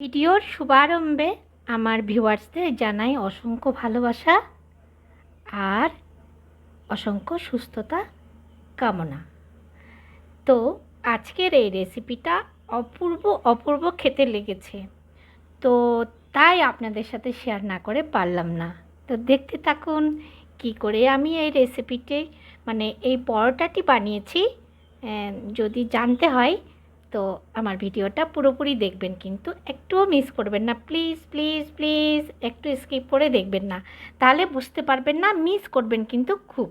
ভিডিওর শুভারম্ভে আমার ভিউয়ার্সদের জানাই অসংখ্য ভালোবাসা আর অসংখ্য সুস্থতা কামনা। তো আজকের এই রেসিপিটা অপূর্ব অপূর্ব খেতে লেগেছে। তো তাই আপনাদের সাথে শেয়ার না করে পারলাম না। তো দেখতে থাকুন কি করে আমি এই রেসিপিটি মানে এই পরোটাটি বানিয়েছি। যদি জানতে হয় তো আমার ভিডিওটা পুরোপুরি দেখবেন, কিন্তু একটুও মিস করবেন না। প্লিজ প্লিজ প্লিজ একটু স্কিপ করে দেখবেন না। তাহলে বুঝতে পারবেন না মিস করবেন কিন্তু খুব।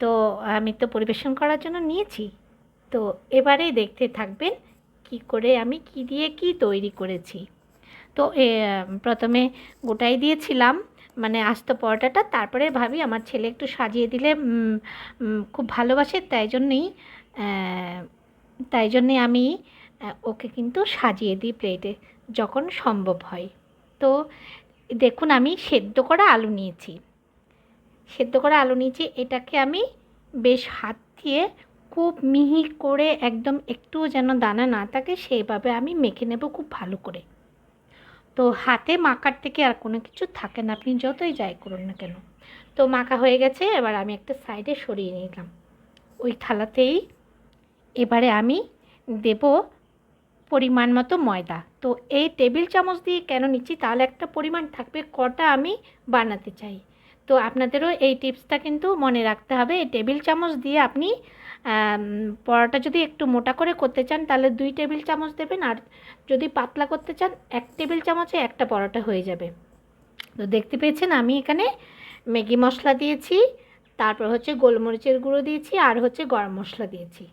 তো আমি তো পরিবেশন করার জন্য নিয়েছি। তো এবারে দেখতে থাকবেন কি করে আমি কি দিয়ে কি তৈরি করেছি। তো প্রথমে গোটাই দিয়েছিলাম মানে আস্ত পরোটাটা, তারপরে ভাবি আমার ছেলে একটু সাজিয়ে দিলে খুব ভালোবাসে, তাই জন্যেই তাই জন্যে আমি ওকে কিন্তু সাজিয়ে দিই প্লেটে যখন সম্ভব হয়। তো দেখুন আমি সেদ্ধ করা আলু নিয়েছি। সেদ্ধ করা আলু নিয়েছি, এটাকে আমি বেশ হাত দিয়ে খুব মিহি করে একদম একটুও যেন দানা না থাকে সেইভাবে আমি মেখে নেব খুব ভালো করে। তো হাতে মাখার থেকে আর কোনো কিছু থাকে না, আপনি যতই যাই করুন না কেন। তো মাখা হয়ে গেছে, এবার আমি একটা সাইডে সরিয়ে নিলাম। ওই থালাতেই এবারে আমি দেব পরিমাণ মতো ময়দা। তো এই টেবিল চামচ দিয়ে কেন নিচ্ছি? তাহলে একটা পরিমাণ থাকবে, কটা আমি বানাতে চাই। তো আপনাদেরও এই টিপসটা কিন্তু মনে রাখতে হবে। এই টেবিল চামচ দিয়ে আপনি পরোটা যদি একটু মোটা করে করতে চান, তাহলে দুই টেবিল চামচ দেবেন। আর যদি পাতলা করতে চান, এক টেবিল চামচে একটা পরোটা হয়ে যাবে। তো দেখতে পেয়েছেন, আমি এখানে ম্যাগি মশলা দিয়েছি, তারপর হচ্ছে গোলমরিচের গুঁড়ো দিয়েছি, আর হচ্ছে গরম মশলা দিয়েছি।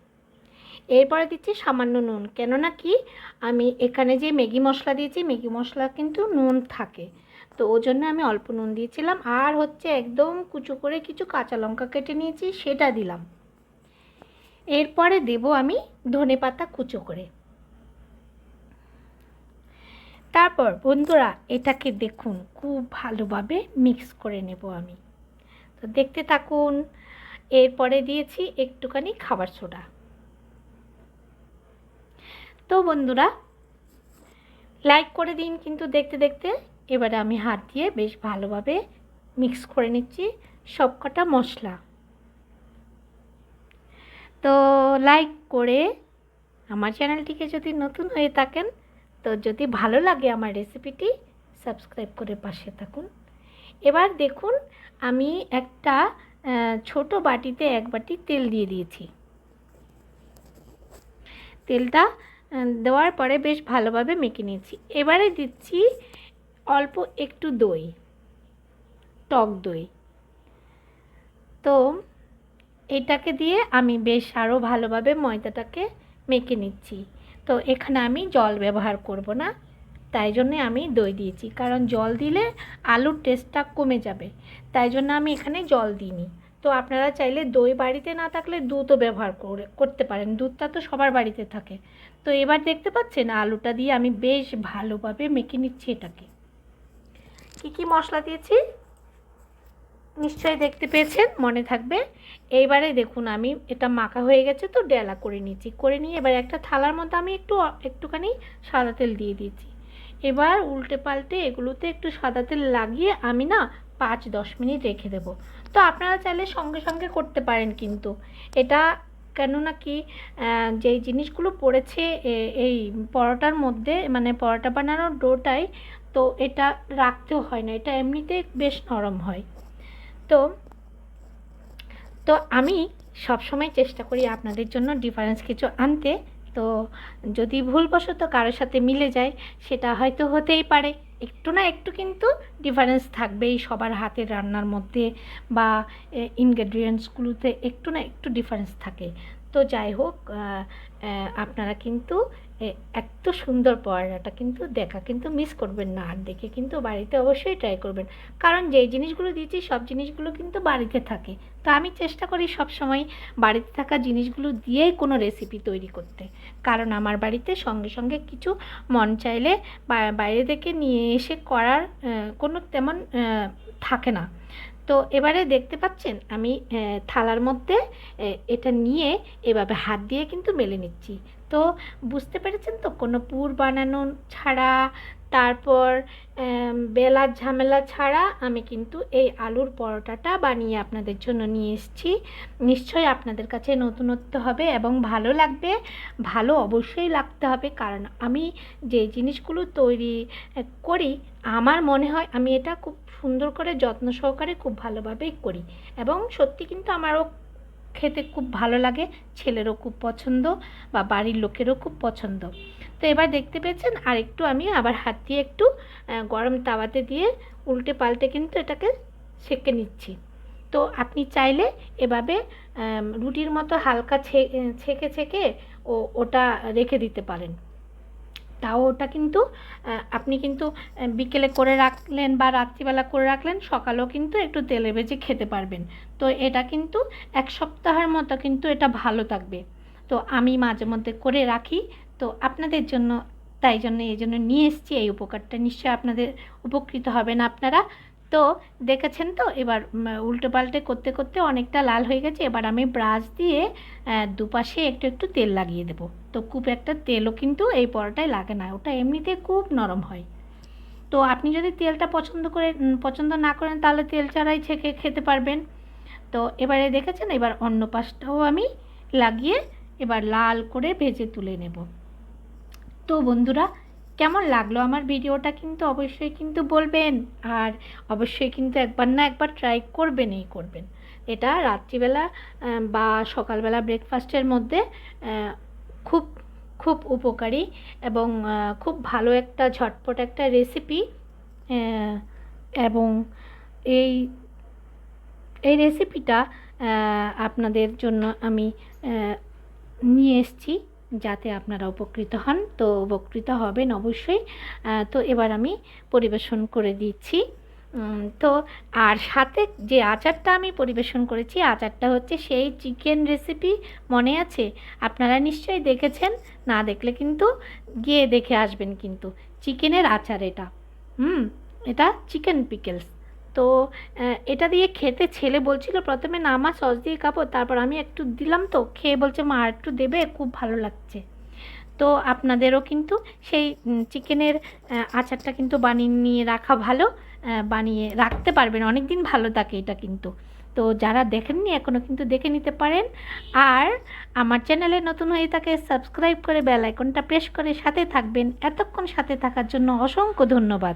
এরপরে দিচ্ছি সামান্য নুন। কেননা কি? আমি এখানে যে ম্যাগি মশলা দিয়েছি, ম্যাগি মশলা কিন্তু নুন থাকে। তো ওই জন্য আমি অল্প নুন দিয়েছিলাম। আর হচ্ছে একদম কুচো করে কিছু কাঁচা লঙ্কা কেটে নিয়েছি, সেটা দিলাম। এরপরে দেব আমি ধনে পাতা কুচো করে। তারপর বন্ধুরা, এটাকে দেখুন, খুব ভালোভাবে মিক্স করে নেব আমি। তো দেখতে থাকুন। এরপরে দিয়েছি একটুখানি খাবার সোডা। তো বন্ধুরা লাইক করে দিন কিন্তু দেখতে দেখতে। এবারে আমি হাত দিয়ে বেশ ভালোভাবে মিক্স করে নিচ্ছি সবকটা মশলা। তো লাইক করে আমার চ্যানেলটিকে যদি নতুন হয়ে থাকেন, তো যদি ভালো লাগে আমার রেসিপিটি সাবস্ক্রাইব করে পাশে থাকুন। এবার দেখুন, আমি একটা ছোট বাটিতে এক বাটি তেল দিয়ে দিয়েছি। তেলটা দেওয়ার পরে বেশ ভালোভাবে মেখে নিয়েছি। এবারে দিচ্ছি অল্প একটু দই, টক দই। তো এটাকে দিয়ে আমি বেশ আরও ভালোভাবে ময়দাটাকে মেখে নিচ্ছি। তো এখানে আমি জল ব্যবহার করব না, তাই জন্যে আমি দই দিয়েছি। কারণ জল দিলে আলুর টেস্টটা কমে যাবে, তাই জন্য আমি এখানে জল দিইনি। তো আপনারা চাইলে দই বাড়িতে না থাকলে দুধও ব্যবহার করে, করতে পারেন। দুধটা তো সবার বাড়িতে থাকে। তো এবার দেখতে পাচ্ছেন, আলুটা দিয়ে আমি বেশ ভালোভাবে মেখে নিচ্ছি এটাকে। কী কী মশলা দিয়েছি? নিশ্চয়ই দেখতে পেয়েছেন, মনে থাকবে। এইবারে দেখুন, আমি এটা মাখা হয়ে গেছে তো, ডেলা করে নিয়েছি। করে নিয়ে এবার একটা থালার মধ্যে আমি একটু, একটুখানি সাদা তেল দিয়ে দিয়েছি। এবার উল্টে পাল্টে এগুলোতে একটু সাদা তেল লাগিয়ে আমি না পাঁচ দশ মিনিট রেখে দেব। তো আপনারা চাইলে সঙ্গে সঙ্গে করতে পারেন কিন্তু। এটা কেননা কি যেই জিনিসগুলো পড়েছে এই পরোটার মধ্যে মানে পরোটা বানানোর ডোটাই, তো এটা রাখতেও হয় না, এটা এমনিতে বেশ নরম হয়। তো তো আমি সবসময় চেষ্টা করি আপনাদের জন্য ডিফারেন্স কিছু আনতে। তো যদি ভুলবশত কারোর সাথে মিলে যায়, সেটা হয়তো হতেই পারে। একটু না একটু কিন্তু ডিফারেন্স থাকবেই সবার হাতের রান্নার মধ্যে বা ইনগ্রেডিয়েন্টসগুলোতে একটু না একটু ডিফারেন্স থাকে। তো যাই হোক আপনারা কিন্তু এত সুন্দর পড়াটা কিন্তু দেখা কিন্তু মিস করবেন না আর দেখে কিন্তু বাড়িতে অবশ্যই ট্রাই করবেন। কারণ যেই জিনিসগুলো দিয়েছি সব জিনিসগুলো কিন্তু বাড়িতে থাকে। তো আমি চেষ্টা করি সবসময় বাড়িতে থাকা জিনিসগুলো দিয়েই কোনো রেসিপি তৈরি করতে। কারণ আমার বাড়িতে সঙ্গে সঙ্গে কিছু মন চাইলে বাইরে থেকে নিয়ে এসে করার কোনো তেমন থাকে না। তো এবারে দেখতে পাচ্ছেন, আমি থালার মধ্যে এটা নিয়ে এভাবে হাত দিয়ে কিন্তু মেলে নিচ্ছি। তো বুঝতে পেরেছেন তো, কোনো পুর বানানো ছাড়া, তারপর বেলার ঝামেলা ছাড়া আমি কিন্তু এই আলুর পরোটাটা বানিয়ে আপনাদের জন্য নিয়ে এসেছি। নিশ্চয়ই আপনাদের কাছে নতুনত্ব হবে এবং ভালো লাগবে। ভালো অবশ্যই লাগতে হবে, কারণ আমি যে জিনিসগুলো তৈরি করি, আমার মনে হয় আমি এটা খুব সুন্দর করে যত্ন সহকারে খুব ভালোভাবেই করি। এবং সত্যি কিন্তু আমারও খেতে খুব ভালো লাগে, ছেলেরও খুব পছন্দ বা বাড়ির লোকেরও খুব পছন্দ। তো এবার দেখতে পেয়েছেন আর একটু আমি আবার হাত দিয়ে একটু গরম তাওয়াতে দিয়ে উল্টে পাল্টে কিন্তু এটাকে সেঁকে নিচ্ছি। তো আপনি চাইলে এভাবে রুটির মতো হালকা ছেঁকে ছেঁকে ও ওটা রেখে দিতে পারেন। তাও ওটা কিন্তু আপনি কিন্তু বিকেলে করে রাখলেন বা রাত্রিবেলা করে রাখলেন, সকালেও কিন্তু একটু তেলে ভেজে খেতে পারবেন। তো এটা কিন্তু এক সপ্তাহের মতো কিন্তু এটা ভালো থাকবে। তো আমি মাঝে মধ্যে করে রাখি। তো আপনাদের জন্য, তাই জন্য, এই জন্য নিয়ে এসছি। এই উপকারটা নিশ্চয়ই আপনাদের উপকৃত হবেন আপনারা। তো দেখেছেন তো? এবার উল্টে পাল্টে করতে করতে অনেকটা লাল হয়ে গেছে। এবার আমি ব্রাশ দিয়ে দুপাশে একটু একটু তেল লাগিয়ে দেবো। তো খুব একটা তেলও কিন্তু এই পরোটায় লাগে না। ওটা এমনিতে খুব নরম হয়। তো আপনি যদি তেলটা পছন্দ করে পছন্দ না করেন, তাহলে তেল ছাড়াই ছেঁকে খেতে পারবেন। তো এবারে দেখেছেন? এবার অন্য পাশটাও আমি লাগিয়ে, এবার লাল করে ভেজে তুলে নেব। তো বন্ধুরা কেমন লাগল আমার ভিডিওটা কিন্তু অবশ্যই কিন্তু বলবেন। আর অবশ্যই কিন্তু একবার না একবার ট্রাই করবেনই করবেন। এটা রাত্রিবেলা বা সকালবেলা ব্রেকফাস্টের মধ্যে খুব খুব উপকারী এবং খুব ভালো একটা ঝটপট একটা রেসিপি এবং এই এই রেসিপিটা আপনাদের জন্য আমি নিয়ে এসেছি। যাতে আপনারা উপকৃত হন। তো উপকৃত হবেন অবশ্যই। তো এবার আমি পরিবেশন করে দিচ্ছি। তো আর সাথে যে আচারটা আমি পরিবেশন করেছি, আচারটা হচ্ছে সেই চিকেন রেসিপি মনে আছে? আপনারা নিশ্চয়ই দেখেছেন। না দেখলে কিন্তু গিয়ে দেখে আসবেন কিন্তু। চিকেনের আচার এটা। হুম, এটা চিকেন পিকেলস তো এটা দিয়ে খেতে ছেলে বলছিল, প্রথমে না, মা সস দিয়ে খাব, তারপর আমি একটু দিলাম তো। খেয়ে বলছে, মা একটু দেবে, খুব ভালো লাগছে। তো আপনাদেরও কিন্তু সেই চিকেনের আচারটা কিন্তু বানিয়ে নিয়ে রাখা ভালো বানিয়ে রাখতে পারবেন। অনেক দিন ভালো থাকে এটা কিন্তু। তো যারা দেখেননি এখনও কিন্তু দেখে নিতে পারেন। আর আমার চ্যানেলে নতুন হয়ে থাকে, সাবস্ক্রাইব করে বেল আইকনটা প্রেস করে সাথে থাকবেন। এতক্ষণ সাথে থাকার জন্য অসংখ্য ধন্যবাদ।